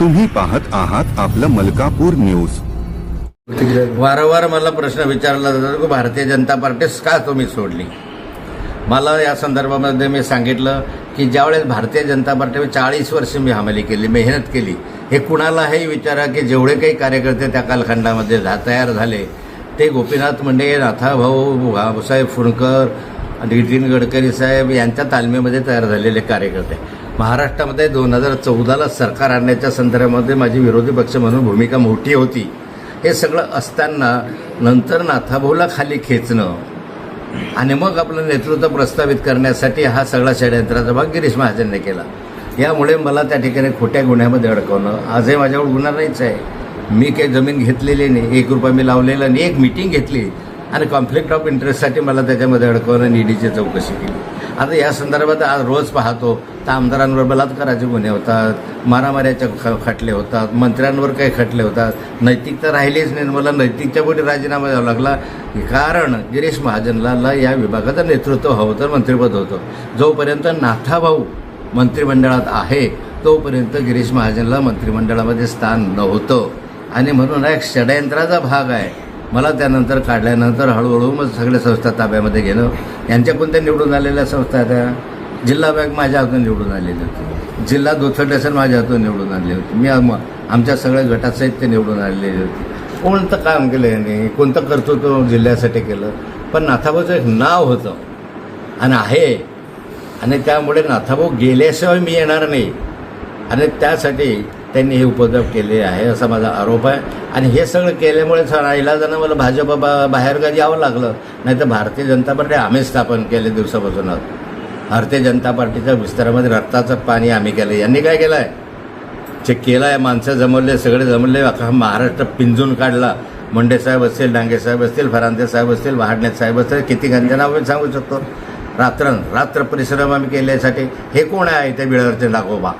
तुम्ही पाहत आहात आपलं मलकापूर न्यूज. वारंवार मला प्रश्न विचारला जातो की भारतीय जनता पार्टीस का तुम्ही सोडली? मला या संदर्भामध्ये मी सांगितलं की ज्यावेळेस भारतीय जनता पार्टी चाळीस वर्ष मी हमाली केली मेहनत केली हे कुणालाही विचारा की जेवढे काही कार्यकर्ते त्या कालखंडामध्ये झा तयार झाले ते गोपीनाथ मुंडे नाथाभाऊ भाऊसाहेब फुंडकर नितीन गडकरी साहेब यांच्या तालमीमध्ये तयार झालेले कार्यकर्ते. महाराष्ट्रामध्ये दोन हजार चौदाला सरकार आणण्याच्या संदर्भामध्ये माझी विरोधी पक्ष म्हणून भूमिका मोठी होती. हे सगळं असताना नंतर नाथाभाऊला खाली खेचणं आणि मग आपलं नेतृत्व प्रस्तावित करण्यासाठी हा सगळा षडयंत्राचा भाग गिरीश महाजनने केला. यामुळे मला त्या ठिकाणी खोट्या गुन्ह्यामध्ये अडकवणं आजही माझ्यावर गुन्हा नाहीच आहे. मी काही जमीन घेतलेली नाही एक रुपया मी लावलेला नाही एक मिटिंग घेतली आणि कॉन्फ्लिक्ट ऑफ इंटरेस्टसाठी मला त्याच्यामध्ये अडकवणं ईडीची चौकशी केली. आता या संदर्भात आज रोज पाहतो तर आमदारांवर बलात्काराचे गुन्हे होतात मारामाऱ्याचे ख खटले होतात मंत्र्यांवर काही खटले होतात. नैतिकता राहिलीच नाही. मला नैतिकच्या पोटी राजीनामा द्यावा लागला. कारण गिरीश महाजनला या विभागाचं नेतृत्व हवं तर मंत्रिपद होतं. जोपर्यंत नाथाभाऊ मंत्रिमंडळात आहे तोपर्यंत गिरीश महाजनला मंत्रिमंडळामध्ये स्थान नव्हतं. आणि म्हणून हा एक षडयंत्राचा भाग आहे. मला त्यानंतर काढल्यानंतर हळूहळू मग सगळ्या संस्था ताब्यामध्ये घेणं. यांच्या कोणत्या निवडून आलेल्या संस्था त्या जिल्हा बँक माझ्या हातून निवडून आलेली होती. जिल्हा दुथडेसन माझ्या हातून निवडून आलेली होती. मी आमच्या सगळ्या गटासहित ते निवडून आलेली होती. कोणतं काम केलं यांनी? कोणतं कर्तृत्व जिल्ह्यासाठी केलं? पण नाथाभाऊचं एक नाव होतं. आणि आहे. आणि त्यामुळे नाथाभाऊ गेल्याशिवाय मी येणार नाही. आणि त्यासाठी त्यांनी हे उपद्रव केले आहे असा माझा आरोप आहे. आणि हे सगळं केल्यामुळे इलाजानं मला भाजप बा बाहेरगा यावं लागलं. नाही तर भारतीय जनता पार्टी आम्ही स्थापन केले दिवसापासून भारतीय जनता पार्टीच्या विस्तारामध्ये रक्ताचं पाणी आम्ही केलं यांनी काय केलं आहे जे केलं आहे माणसं जमवले सगळे जमवले अख्खा महाराष्ट्र पिंजून काढला. मुंडे साहेब असतील डांगे साहेब असतील फरांदे साहेब असतील वहाडणे साहेब असतील किती गंजना आम्ही सांगू शकतो. रात्र रात्र परिश्रम आम्ही केल्यासाठी हे कोण आहे आयत्या बिळावरचे नागोबा?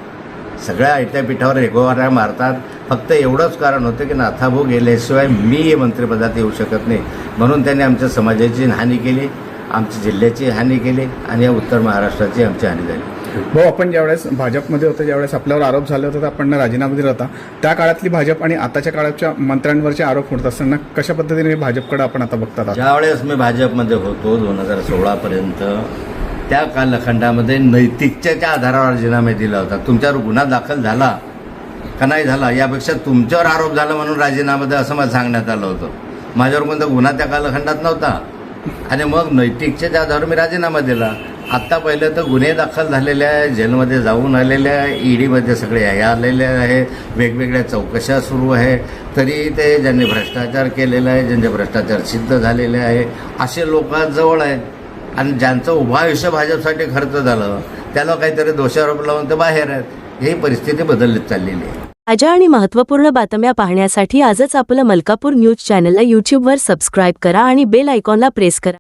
सगळ्या आयत्या पिठावर रेगोवाऱ्या मारतात. फक्त एवढंच कारण होतं की नाथाभाऊ गेल्याशिवाय मी मंत्रिपदात येऊ शकत नाही. म्हणून त्यांनी आमच्या समाजाची हानी केली. आमच्या जिल्ह्याची हानी केली आणि या उत्तर महाराष्ट्राची आमची हानी झाली. भाऊ आपण ज्यावेळेस भाजपमध्ये होते ज्यावेळेस आपल्यावर आरोप झाले होते तर आपण राजीनामा दिला होता त्या काळातली भाजप आणि आताच्या काळाच्या मंत्र्यांवरचे आरोप होत असताना कशा पद्धतीने भाजपकडे आपण आता बघतात? ज्यावेळेस मी भाजपमध्ये होतो दोन हजार सोळापर्यंत त्या कालखंडामध्ये नैतिकतेच्या आधारावर राजीनामे दिला होता. तुमच्यावर गुन्हा दाखल झाला का नाही झाला यापेक्षा तुमच्यावर आरोप झाला म्हणून राजीनामा द्या असं मला सांगण्यात आलं होतं. माझ्यावर कोणता गुन्हा त्या कालखंडात नव्हता. आणि मग नैतिकच्या आधारावर मी राजीनामा दिला आत्ता पहिलं तर गुन्हे दाखल झालेले आहे जेलमध्ये जाऊन आलेले आहे ईडीमध्ये सगळे हे आलेले आहे वेगवेगळ्या चौकशा सुरू आहे तरी ते ज्यांनी भ्रष्टाचार केलेला आहे ज्यांचे भ्रष्टाचार सिद्ध झालेले आहे असे लोक जवळ आहेत. आणि ज्यांचं उभं आयुष्य भाजपसाठी खर्च झालं त्याला काहीतरी दोषारोप लावून ते बाहेर आहेत. ही परिस्थिती बदलत चाललेली आहे. ताज्या आणि महत्त्वपूर्ण बातम्या पाहण्यासाठी आजच आपलं मलकापूर न्यूज चॅनलला यूट्यूबवर सबस्क्राईब करा आणि बेल आयकॉनला प्रेस करा.